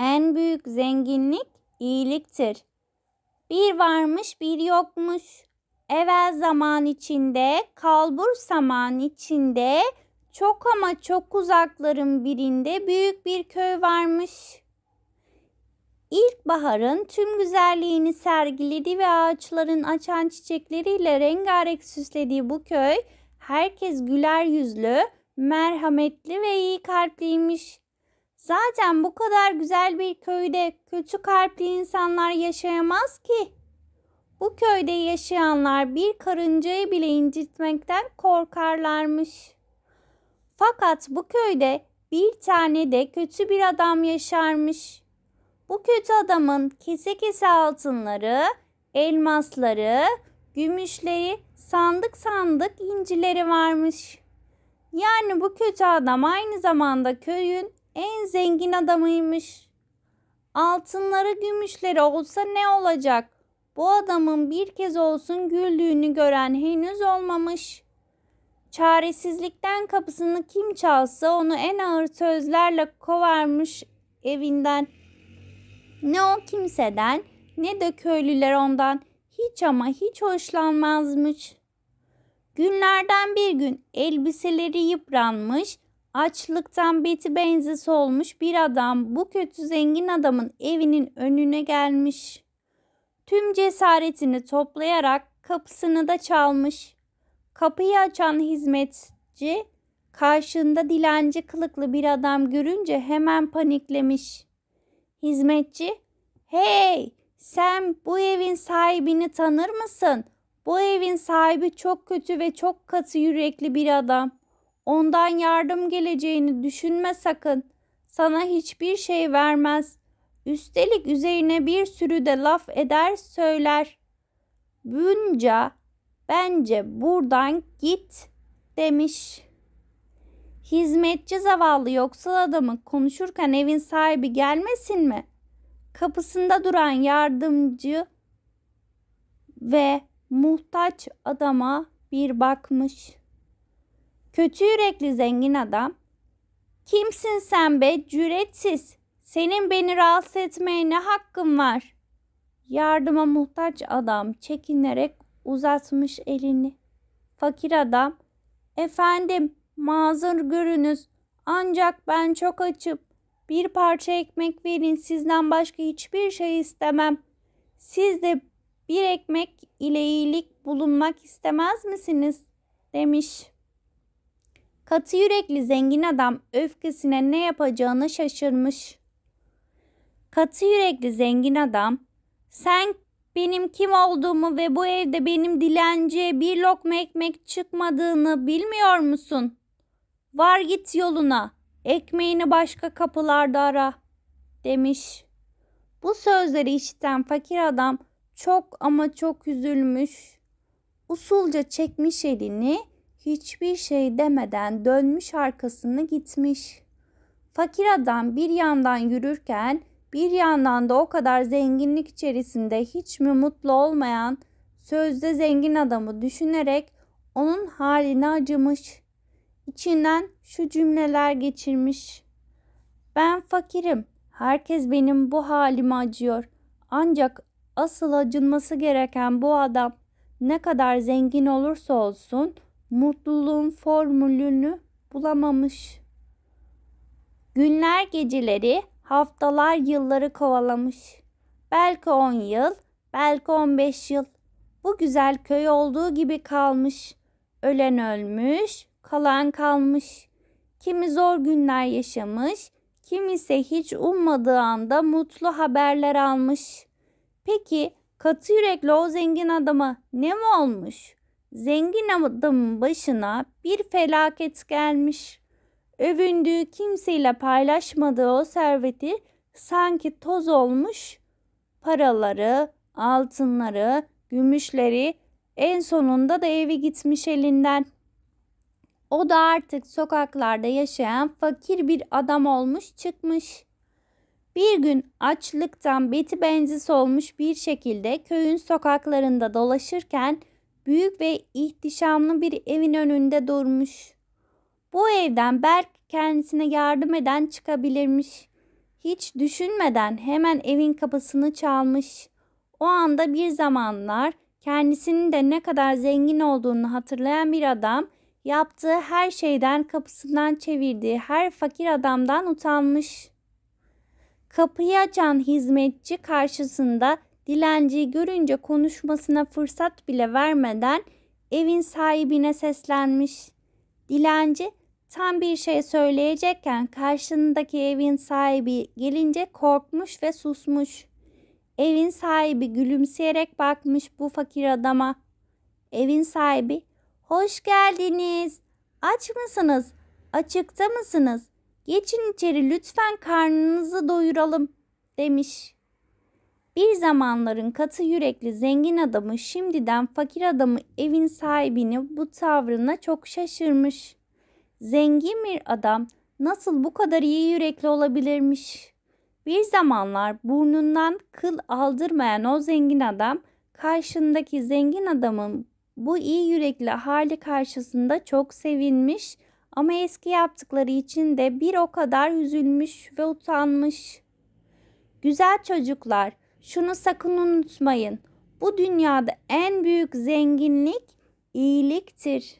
En büyük zenginlik iyiliktir. Bir varmış bir yokmuş. Evvel zaman içinde, kalbur zaman içinde, çok ama çok uzakların birinde büyük bir köy varmış. İlkbaharın tüm güzelliğini sergiledi ve ağaçların açan çiçekleriyle rengarenk süslediği bu köy, herkes güler yüzlü, merhametli ve iyi kalpliymiş. Zaten bu kadar güzel bir köyde kötü kalpli insanlar yaşayamaz ki. Bu köyde yaşayanlar bir karıncayı bile incitmekten korkarlarmış. Fakat bu köyde bir tane de kötü bir adam yaşarmış. Bu kötü adamın kese kese altınları, elmasları, gümüşleri, sandık sandık incileri varmış. Yani bu kötü adam aynı zamanda köyün en zengin adamıymış. Altınları gümüşleri olsa ne olacak? Bu adamın bir kez olsun güldüğünü gören henüz olmamış. Çaresizlikten kapısını kim çalsa onu en ağır sözlerle kovarmış evinden. Ne o kimseden ne de köylüler ondan hiç ama hiç hoşlanmazmış. Günlerden bir gün elbiseleri yıpranmış, açlıktan beti benzi solmuş bir adam bu kötü zengin adamın evinin önüne gelmiş. Tüm cesaretini toplayarak kapısını da çalmış. Kapıyı açan hizmetçi karşında dilenci kılıklı bir adam görünce hemen paniklemiş. Hizmetçi, "Hey, sen bu evin sahibini tanır mısın? Bu evin sahibi çok kötü ve çok katı yürekli bir adam. Ondan yardım geleceğini düşünme sakın. Sana hiçbir şey vermez. Üstelik üzerine bir sürü de laf eder söyler. Bunca bence buradan git demiş. Hizmetçi zavallı yoksul adamı konuşurken evin sahibi gelmesin mi? Kapısında duran yardımcı ve muhtaç adama bir bakmış. Kötü yürekli zengin adam, "Kimsin sen be, cüretsiz? Senin beni rahatsız etmeye ne hakkın var?" Yardıma muhtaç adam çekinerek uzatmış elini. Fakir adam, "Efendim, mazur görünüz. Ancak ben çok açım. Bir parça ekmek verin. Sizden başka hiçbir şey istemem. Siz de bir ekmek ile iyilik bulunmak istemez misiniz? demiş. Katı yürekli zengin adam öfkesine ne yapacağını şaşırmış. Katı yürekli zengin adam, sen benim kim olduğumu ve bu evde benim dilenciye bir lokma ekmek çıkmadığını bilmiyor musun? Var git yoluna, ekmeğini başka kapılarda ara, demiş. Bu sözleri işiten fakir adam çok ama çok üzülmüş. Usulca çekmiş elini, hiçbir şey demeden dönmüş arkasını gitmiş. Fakir adam bir yandan yürürken bir yandan da o kadar zenginlik içerisinde hiç mi mutlu olmayan sözde zengin adamı düşünerek onun haline acımış. İçinden şu cümleler geçirmiş. Ben fakirim. Herkes benim bu halime acıyor. Ancak asıl acınması gereken bu adam ne kadar zengin olursa olsun mutluluğun formülünü bulamamış. Günler geceleri, haftalar yılları kovalamış. Belki on yıl, belki on beş yıl. Bu güzel köy olduğu gibi kalmış. Ölen ölmüş, kalan kalmış. Kimi zor günler yaşamış, kimi ise hiç ummadığı anda mutlu haberler almış. Peki katı yürekli o zengin adama ne mi olmuş? Zengin adamın başına bir felaket gelmiş. Övündüğü kimseyle paylaşmadığı o serveti sanki toz olmuş. Paraları, altınları, gümüşleri en sonunda da evi gitmiş elinden. O da artık sokaklarda yaşayan fakir bir adam olmuş çıkmış. Bir gün açlıktan beti benzi solmuş bir şekilde köyün sokaklarında dolaşırken büyük ve ihtişamlı bir evin önünde durmuş. Bu evden belki kendisine yardım eden çıkabilirmiş. hiç düşünmeden hemen evin kapısını çalmış. O anda bir zamanlar kendisinin de ne kadar zengin olduğunu hatırlayan bir adam yaptığı her şeyden kapısından çevirdiği her fakir adamdan utanmış. Kapıyı açan hizmetçi karşısında dilenciyi görünce konuşmasına fırsat bile vermeden evin sahibine seslenmiş. Dilenci tam bir şey söyleyecekken karşısındaki evin sahibi gelince korkmuş ve susmuş. Evin sahibi gülümseyerek bakmış bu fakir adama. Evin sahibi, "Hoş geldiniz. Aç mısınız? Açıkta mısınız? Geçin içeri lütfen karnınızı doyuralım." demiş. Bir zamanların katı yürekli zengin adamı şimdiden fakir adamı evin sahibini bu tavrına çok şaşırmış. Zengin bir adam nasıl bu kadar iyi yürekli olabilirmiş? Bir zamanlar burnundan kıl aldırmayan o zengin adam karşındaki zengin adamın bu iyi yürekli hali karşısında çok sevinmiş ama eski yaptıkları için de bir o kadar üzülmüş ve utanmış. Güzel çocuklar, şunu sakın unutmayın. Bu dünyada en büyük zenginlik iyiliktir.